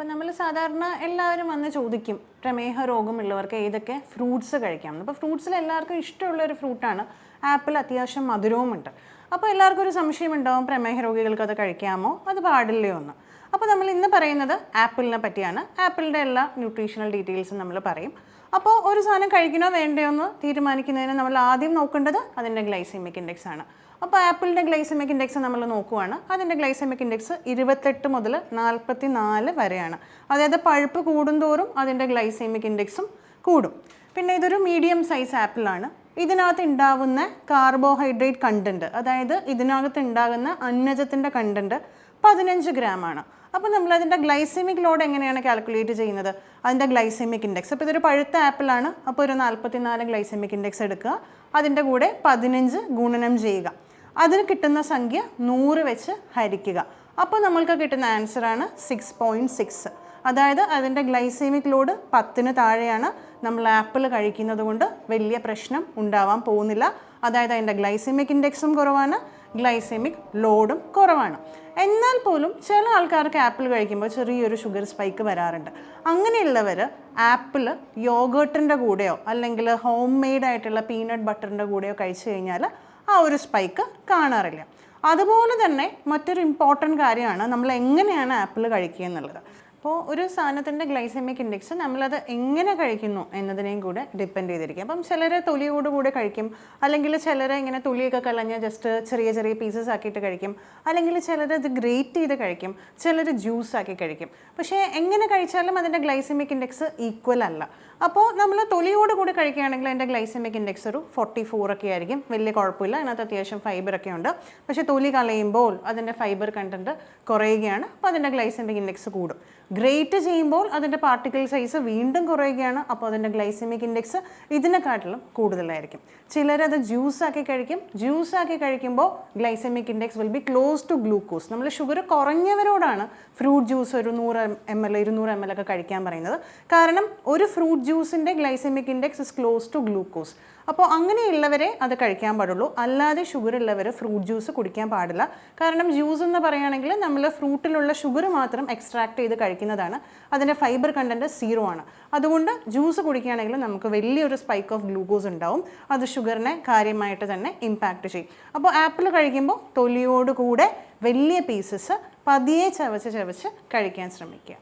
അപ്പം നമ്മൾ സാധാരണ എല്ലാവരും വന്ന് ചോദിക്കും പ്രമേഹ രോഗമുള്ളവർക്ക് ഏതൊക്കെ ഫ്രൂട്ട്സ് കഴിക്കാം അപ്പോൾ ഫ്രൂട്ട്സിൽ എല്ലാവർക്കും ഇഷ്ടമുള്ള ഒരു ഫ്രൂട്ടാണ് ആപ്പിൾ അത്യാവശ്യം മധുരവുമുണ്ട് അപ്പോൾ എല്ലാവർക്കും ഒരു സംശയം ഉണ്ടാവും പ്രമേഹ രോഗികൾക്ക് അത് കഴിക്കാമോ? അത് പാടില്ലയോ എന്ന്. അപ്പോൾ നമ്മൾ ഇന്ന് പറയുന്നത് ആപ്പിളിനെ പറ്റിയാണ്. ആപ്പിളിന്റെ എല്ലാ ന്യൂട്രീഷണൽ ഡീറ്റെയിൽസും നമ്മൾ പറയും. അപ്പോൾ ഒരു സാധനം കഴിക്കണോ വേണ്ടയോ എന്ന് തീരുമാനിക്കുന്നതിന് നമ്മൾ ആദ്യം നോക്കേണ്ടത് അതിന്റെ ഗ്ലൈസീമിക് ഇൻഡെക്സ് ആണ്. അപ്പോൾ ആപ്പിളിന്റെ ഗ്ലൈസമിക് ഇൻഡെക്സ് നമ്മൾ നോക്കുവാണ്. അതിന്റെ ഗ്ലൈസമിക് ഇൻഡെക്സ് ഇരുപത്തെട്ട് മുതൽ നാൽപ്പത്തി നാല് വരെയാണ്. അതായത് പഴുപ്പ് കൂടുന്തോറും അതിന്റെ ഗ്ലൈസമിക് ഇൻഡെക്സും കൂടും. പിന്നെ ഇതൊരു മീഡിയം സൈസ് ആപ്പിളാണ് ഇതിനകത്ത് ഉണ്ടാവുന്ന കാർബോഹൈഡ്രേറ്റ് കണ്ടന്റ് അതായത് ഇതിനകത്ത് ഉണ്ടാകുന്ന അന്നജത്തിന്റെ കണ്ടന്റ് പതിനഞ്ച് ഗ്രാം ആണ് അപ്പോൾ നമ്മൾ അതിന്റെ ഗ്ലൈസെമിക് ലോഡ് എങ്ങനെയാണ് കാൽക്കുലേറ്റ് ചെയ്യുന്നത്? അതിന്റെ ഗ്ലൈസെമിക് ഇൻഡെക്സ്. അപ്പോൾ ഇതൊരു പഴുത്ത ആപ്പിളാണ്. അപ്പോൾ ഒരു നാൽപ്പത്തിനാല് ഗ്ലൈസെമിക് ഇൻഡെക്സ് എടുക്കുക. അതിന്റെ കൂടെ പതിനഞ്ച് ഗുണനം ചെയ്യുക. അതിന് കിട്ടുന്ന സംഖ്യ നൂറ് വെച്ച് ഹരിക്കുക. അപ്പോൾ നമ്മൾക്ക് കിട്ടുന്ന ആൻസറാണ് സിക്സ് പോയിന്റ് സിക്സ് അതായത് അതിന്റെ ഗ്ലൈസെമിക് ലോഡ് പത്തിന് താഴെയാണ്. നമ്മൾ ആപ്പിൾ കഴിക്കുന്നത് കൊണ്ട് വലിയ പ്രശ്നം ഉണ്ടാവാൻ പോകുന്നില്ല. അതായത് അതിന്റെ ഗ്ലൈസെമിക് ഇൻഡെക്സും കുറവാണ്. ഗ്ലൈസമിക് ലോഡും കുറവാണ്. എന്നാൽ പോലും ചില ആൾക്കാർക്ക് ആപ്പിൾ കഴിക്കുമ്പോൾ ചെറിയൊരു ഷുഗർ സ്പൈക്ക് വരാറുണ്ട്. അങ്ങനെയുള്ളവർ ആപ്പിൾ യോഗേർട്ടിന്റെ കൂടെയോ അല്ലെങ്കിൽ ഹോം മെയ്ഡ് ആയിട്ടുള്ള പീനട്ട് ബട്ടറിന്റെ കൂടെയോ കഴിച്ചു കഴിഞ്ഞാൽ ആ ഒരു സ്പൈക്ക് കാണാറില്ല. അതുപോലെ തന്നെ മറ്റൊരു ഇമ്പോർട്ടന്റ് കാര്യമാണ് നമ്മൾ എങ്ങനെയാണ് ആപ്പിൾ കഴിക്കുക എന്നുള്ളത്. അപ്പോൾ ഒരു സാധനത്തിന്റെ ഗ്ലൈസമിക് ഇൻഡെക്സ് നമ്മളത് എങ്ങനെ കഴിക്കുന്നു എന്നതിനെയും കൂടെ ഡിപ്പെൻഡ് ചെയ്തിരിക്കും. അപ്പം ചിലർ തൊലിയോടുകൂടെ കഴിക്കും അല്ലെങ്കിൽ ചിലർ ഇങ്ങനെ തൊലിയൊക്കെ കളഞ്ഞ് ജസ്റ്റ് ചെറിയ ചെറിയ പീസസ് ആക്കിയിട്ട് കഴിക്കും അല്ലെങ്കിൽ ചിലർ ഇത് ഗ്രേറ്റ് ചെയ്ത് കഴിക്കും ചിലർ ജ്യൂസ് ആക്കി കഴിക്കും. പക്ഷേ എങ്ങനെ കഴിച്ചാലും അതിന്റെ ഗ്ലൈസമിക് ഇൻഡെക്സ് ഈക്വൽ അല്ല. അപ്പോൾ നമ്മൾ തൊലിയോട് കൂടി കഴിക്കുകയാണെങ്കിൽ അതിന്റെ ഗ്ലൈസമിക് ഇൻഡെക്സ് ഒരു ഫോർട്ടി ഫോർ ഒക്കെ ആയിരിക്കും. വലിയ കുഴപ്പമില്ല. അതിനകത്ത് അത്യാവശ്യം ഫൈബർ ഒക്കെ ഉണ്ട്. പക്ഷേ തൊലി കളയുമ്പോൾ അതിന്റെ ഫൈബർ കണ്ടന്റ് കുറയുകയാണ്. അപ്പോൾ അതിന്റെ ഗ്ലൈസമിക് ഇൻഡെക്സ് കൂടും. ഗ്രേറ്റ് ചെയ്യുമ്പോൾ അതിന്റെ പാർട്ടിക്കിൾ സൈസ് വീണ്ടും കുറയുകയാണ്. അപ്പോൾ അതിന്റെ ഗ്ലൈസമിക് ഇൻഡെക്സ് ഇതിനെക്കാട്ടിലും കൂടുതലായിരിക്കും. ചിലരത് ജ്യൂസാക്കി കഴിക്കും. ജ്യൂസാക്കി കഴിക്കുമ്പോൾ glycemic index will be close to glucose നമ്മൾ ഷുഗർ കുറഞ്ഞവരോടാണ് ഫ്രൂട്ട് ജ്യൂസ് ഒരു നൂറ് എം എൽ ഇരുന്നൂറ് എം എൽ ഒക്കെ കഴിക്കാൻ പറയുന്നത്. കാരണം ഒരു fruit ജ്യൂസിന്റെ glycemic index is close to glucose അപ്പോൾ അങ്ങനെയുള്ളവരെ അത് കഴിക്കാൻ പാടുള്ളൂ. അല്ലാതെ ഷുഗർ ഉള്ളവർ ഫ്രൂട്ട് ജ്യൂസ് കുടിക്കാൻ പാടില്ല. കാരണം ജ്യൂസ് എന്ന് പറയുകയാണെങ്കിൽ നമ്മൾ ഫ്രൂട്ടിലുള്ള ഷുഗർ മാത്രം എക്സ്ട്രാക്ട് ചെയ്ത് കഴിക്കുന്നതാണ്. അതിന്റെ ഫൈബർ കണ്ടന്റ് സീറോ ആണ്. അതുകൊണ്ട് ജ്യൂസ് കുടിക്കുകയാണെങ്കിൽ നമുക്ക് വലിയൊരു സ്പൈക്ക് ഓഫ് ഗ്ലൂക്കോസ് ഉണ്ടാവും. അത് ഷുഗറിനെ കാര്യമായിട്ട് തന്നെ ഇമ്പാക്റ്റ് ചെയ്യും. അപ്പോൾ ആപ്പിൾ കഴിക്കുമ്പോൾ തൊലിയോടുകൂടെ വലിയ പീസസ് പതിയെ ചവച്ച് ചവച്ച് കഴിക്കാൻ ശ്രമിക്കുക.